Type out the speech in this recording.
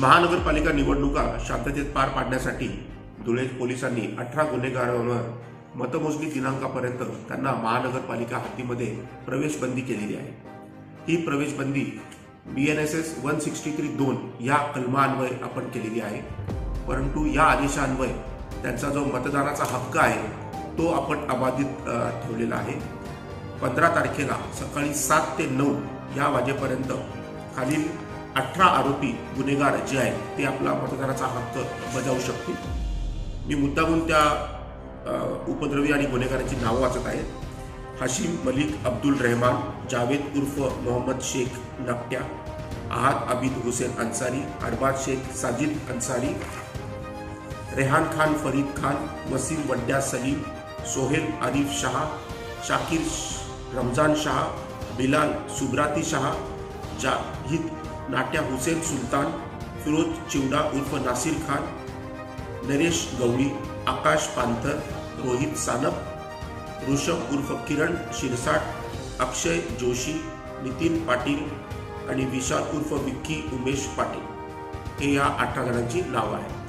महानगरपालिका निवडणुका शांततेत पार पाडण्यासाठी धुळे पोलिसांनी अठरा गुन्हेगारांवर मतमोजणी दिनांकापर्यंत त्यांना महानगरपालिका हद्दीमध्ये प्रवेशबंदी केलेली आहे. ही प्रवेशबंदी B N S S one sixty three दोन या कलमान्वये आपण केलेली आहे. परंतु या आदेशान्वये त्यांचा जो मतदानाचा हक्क आहे तो आपण अबाधित ठेवलेला आहे. पंधरा तारखेला सकाळी सात ते नऊ या वाजेपर्यंत खालील अठरा आरोपी गुन्हेगार जे आहेत ते आपला मतदानाचा हक्क बजावू शकतील. मी मुद्दामून त्या उपद्रवी आणि गुन्हेगारांची नावं वाचत आहेत हशीम मलिक अब्दुल रहमान जावेद उर्फ मोहम्मद शेख नकट्या आहाद आबिद हुसेन अन्सारी अरबाज शेख साजिद अन्सारी रेहान खान फरीद खान वसीम वड्डा सलीम सोहेल आरिफ शाह शाकिर रमजान शाह बिलाल सुब्राती शाह जाहिद नाट्या हुसेन सुलतान फिरोज चिवडा उर्फ नासिर खान नरेश गवळी आकाश पांथर रोहित सानप ऋषभ उर्फ किरण शिरसाट अक्षय जोशी नितीन पाटील आणि विशाल उर्फ विक्की उमेश पाटील. हे या अठरा जणांची नावं आहेत.